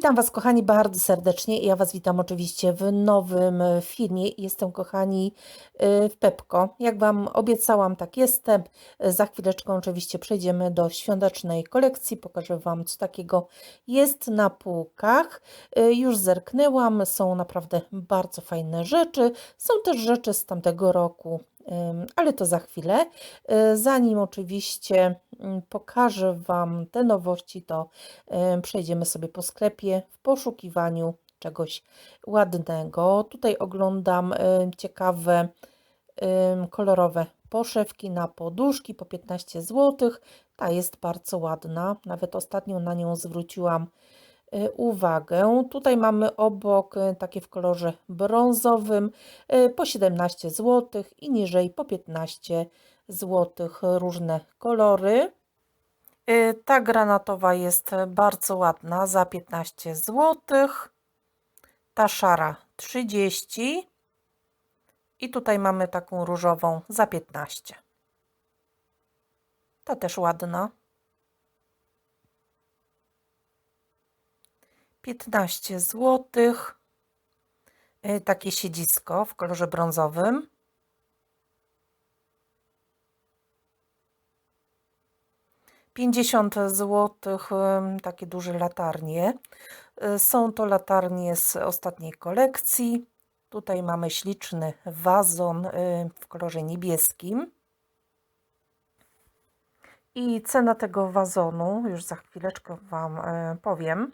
Witam Was, kochani, bardzo serdecznie. Ja Was witam oczywiście w nowym filmie. Jestem, kochani, e, w Pepko. Jak Wam obiecałam, tak jestem. Za chwileczkę oczywiście przejdziemy do świątecznej kolekcji. Pokażę Wam, co takiego jest na półkach. E, Już zerknęłam. Są naprawdę bardzo fajne rzeczy. Są też rzeczy z tamtego roku. Ale to za chwilę. E, Zanim oczywiście mm, pokażę Wam te nowości, to em, przejdziemy sobie po sklepie w poszukiwaniu czegoś ładnego. Tutaj oglądam em, ciekawe kolorowe poszewki na poduszki po 15 zł. Ta jest bardzo ładna. Nawet ostatnio na nią zwróciłam e, uwagę. Tutaj mamy obok e, takie w kolorze brązowym e, po 17 zł i niżej po 15 zł różne kolory. Y, Ta granatowa jest bardzo ładna za 15 zł. Ta szara 30. I tutaj mamy taką różową za 15. Ta też ładna. 15 zł. Y, Takie siedzisko w kolorze brązowym. Pięćdziesiąt złotych takie duże latarnie. Y, Są to latarnie z ostatniej kolekcji. Tutaj mamy śliczny wazon y, w kolorze niebieskim. I cena tego wazonu, już za chwileczkę Wam powiem.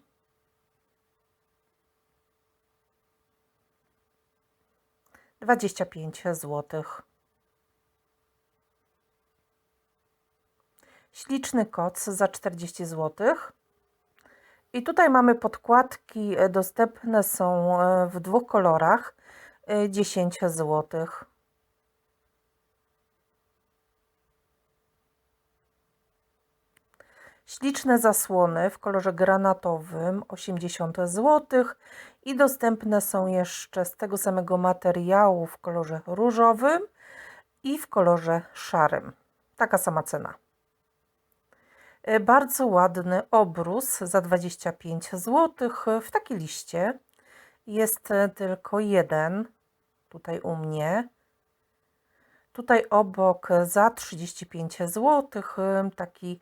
Dwadzieścia pięć złotych. Śliczny koc za 40 zł. I tutaj mamy podkładki e, dostępne są e, w dwóch kolorach. e, 10 zł. Śliczne zasłony w kolorze granatowym 80 zł i dostępne są jeszcze z tego samego materiału w kolorze różowym i w kolorze szarym. Taka sama cena. E, Bardzo ładny obrus za 25 zł w takiej liście. Jest tylko jeden tutaj u mnie. Tutaj obok za 35 zł, taki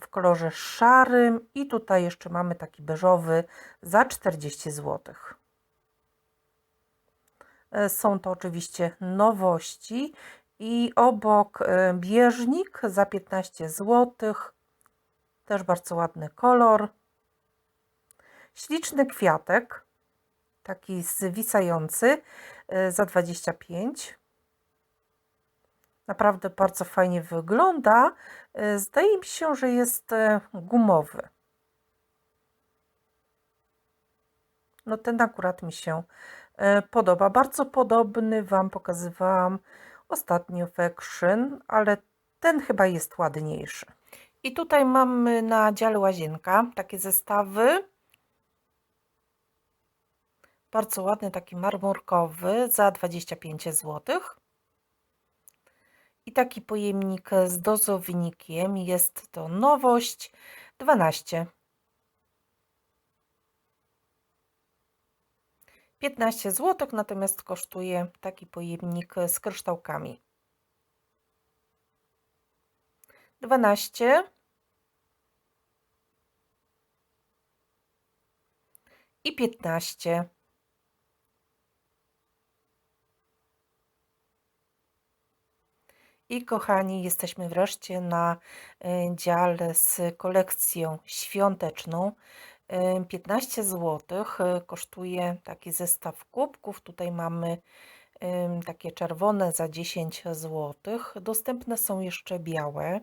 w kolorze szarym i tutaj jeszcze mamy taki beżowy za 40 zł. E, Są to oczywiście nowości i obok e, bieżnik za 15 zł. Też bardzo ładny kolor. Śliczny kwiatek, taki zwisający e, za 25. Naprawdę bardzo fajnie wygląda. E, Zdaje mi się, że jest e, gumowy. No ten akurat mi się e, podoba. Bardzo podobny Wam pokazywałam ostatnio w Action, ale ten chyba jest ładniejszy. I tutaj mamy na dziale łazienka takie zestawy. Bardzo ładny, taki marmurkowy za 25 zł. I taki pojemnik z dozownikiem. Jest to nowość 12. 15 zł, natomiast kosztuje taki pojemnik z kryształkami. 12 i 15. I kochani, jesteśmy wreszcie na y, dziale z kolekcją świąteczną. Y, 15 zł kosztuje taki zestaw kubków. Tutaj mamy takie czerwone za 10 zł. Dostępne są jeszcze białe.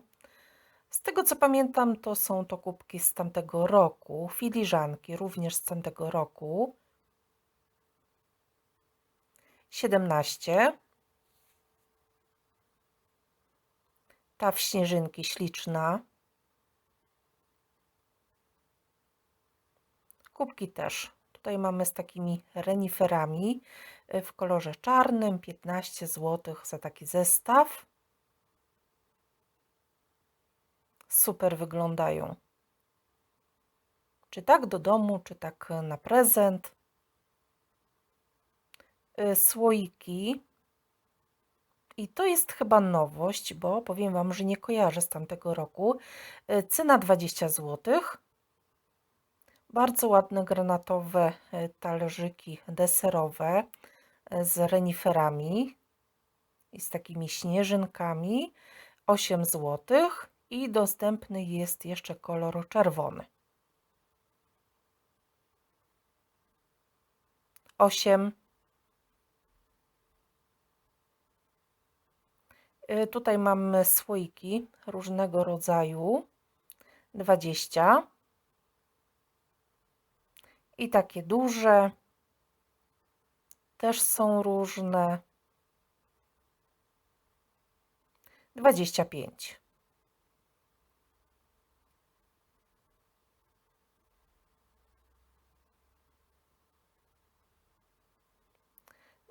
Z tego co pamiętam, to są to kubki z tamtego roku. Filiżanki również z tamtego roku. 17. Ta w śnieżynki śliczna. Kubki też. Tutaj mamy z takimi reniferami y, w kolorze czarnym. 15 zł za taki zestaw. Super wyglądają. Czy tak do domu, czy tak na prezent. Y, Słoiki. I to jest chyba nowość, bo powiem Wam, że nie kojarzę z tamtego roku. Y, Cena 20 zł. Bardzo ładne granatowe y, talerzyki deserowe y, z reniferami i z takimi śnieżynkami. 8 zł. I dostępny jest jeszcze kolor czerwony. 8 Tutaj mamy słoiki różnego rodzaju. 20. I takie duże. Też są różne. 25.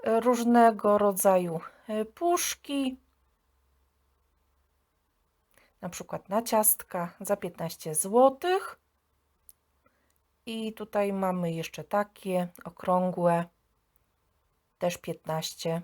Y, Różnego rodzaju y, puszki na przykład na ciastka za 15 zł. I tutaj mamy jeszcze takie okrągłe, też 15.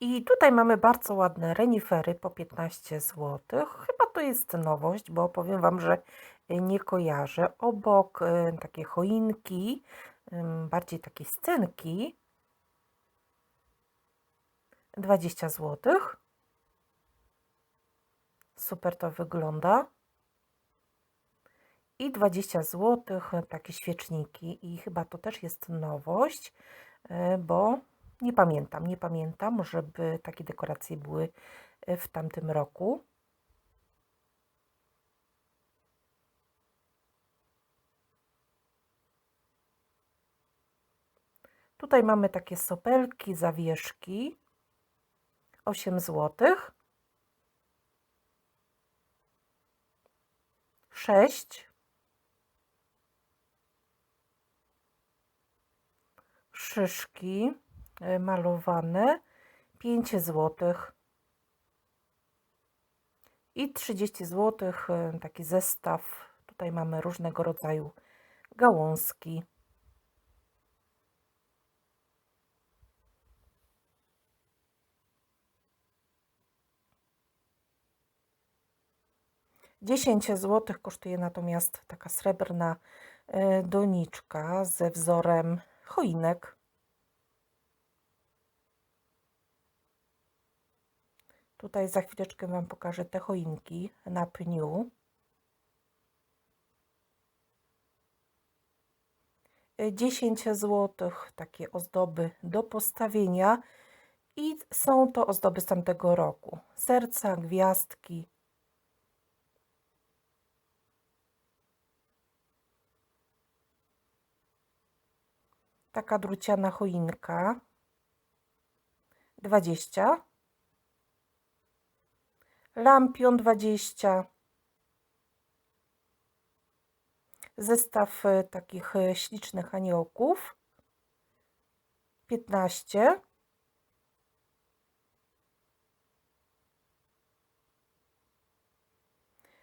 I tutaj mamy bardzo ładne renifery po 15 zł. Chyba to jest nowość, bo powiem Wam, że nie kojarzę. Obok y, takie choinki, bardziej takie scenki. 20 zł. Super to wygląda. I 20 zł takie świeczniki. I chyba to też jest nowość, y, bo nie pamiętam, nie pamiętam, żeby takie dekoracje były y, w tamtym roku. Tutaj mamy takie sopelki, zawieszki. 8 zł. 6. 3 szyszki e, malowane 5 zł i 30 zł e, taki zestaw. Tutaj mamy różnego rodzaju gałązki. Dziesięć zł kosztuje natomiast taka srebrna y, doniczka ze wzorem choinek. Tutaj za chwileczkę Wam pokażę te choinki na pniu. 10 zł, takie ozdoby do postawienia i są to ozdoby z tamtego roku. Serca, gwiazdki. Taka druciana choinka. 20. Lampion 20. Zestaw y, takich y, ślicznych aniołków. 15.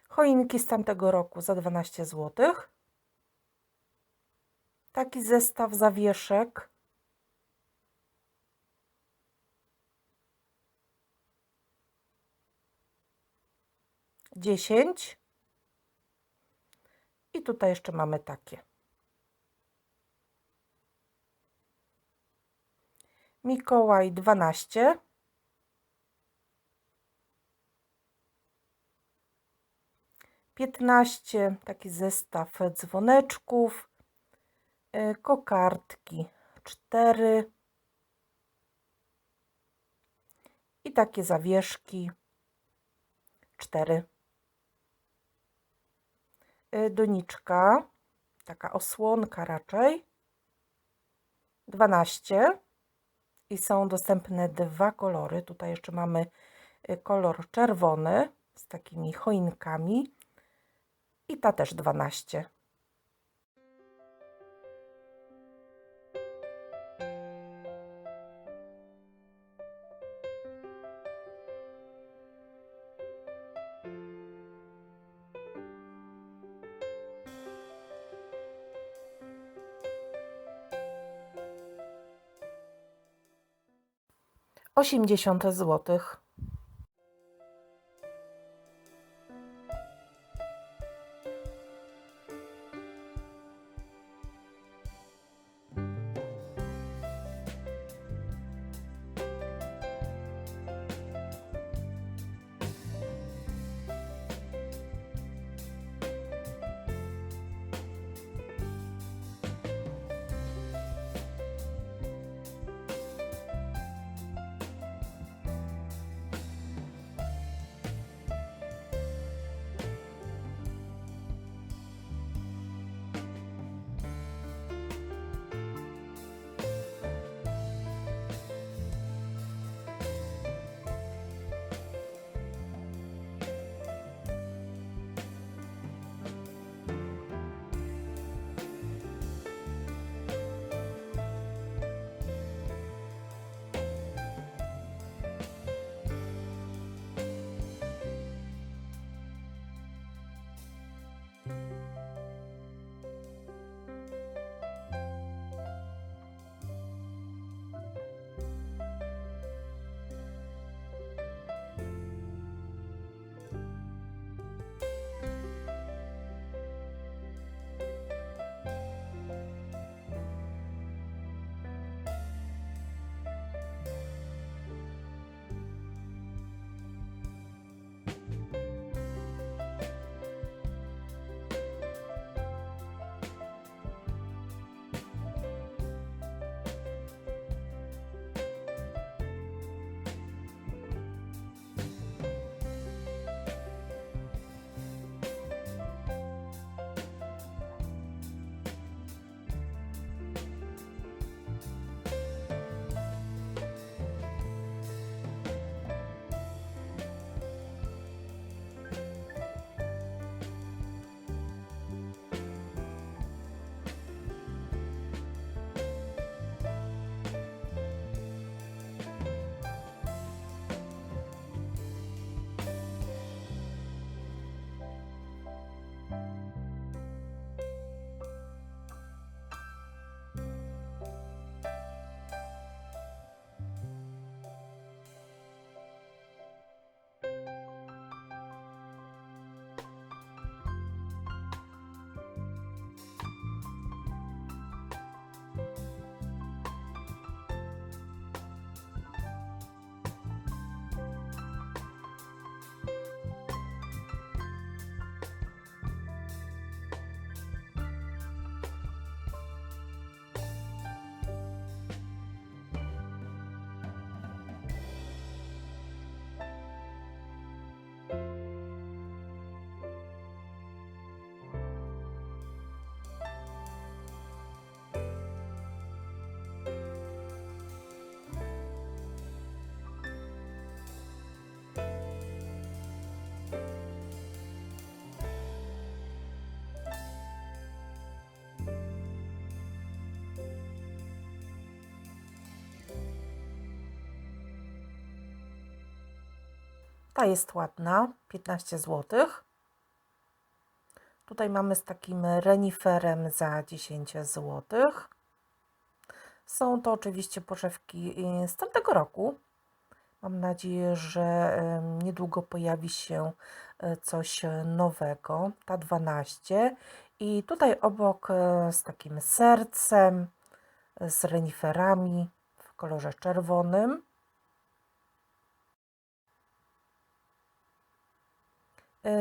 Choinki z tamtego roku za 12 zł. Taki zestaw zawieszek. Dziesięć. I tutaj jeszcze mamy takie. Mikołaj 12. Piętnaście, taki zestaw dzwoneczków, kokardki. Cztery. I takie zawieszki. Cztery. Y, doniczka, taka osłonka raczej, 12 i są dostępne dwa kolory. Tutaj jeszcze mamy y, kolor czerwony z takimi choinkami. I ta też 12. Osiemdziesiąt złotych. Ta jest ładna, 15 zł. Tutaj mamy z takim reniferem za 10 zł. Są to oczywiście poszewki y, z tamtego roku. Mam nadzieję, że niedługo pojawi się e, coś nowego. Ta 12. I tutaj obok e, z takim sercem, z reniferami w kolorze czerwonym.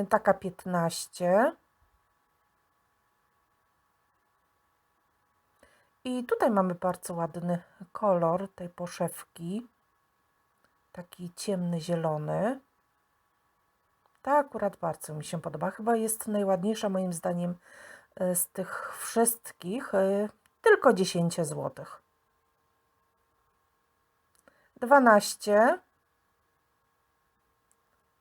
Taka 15. I tutaj mamy bardzo ładny kolor tej poszewki. Taki ciemny zielony. Ta akurat bardzo mi się podoba. Chyba jest najładniejsza moim zdaniem e, z tych wszystkich. e, Tylko 10 zł. 12.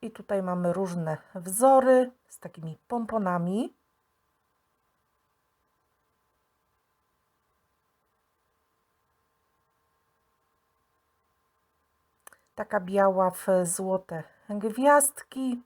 I tutaj mamy różne wzory z takimi pomponami. Taka biała w złote gwiazdki.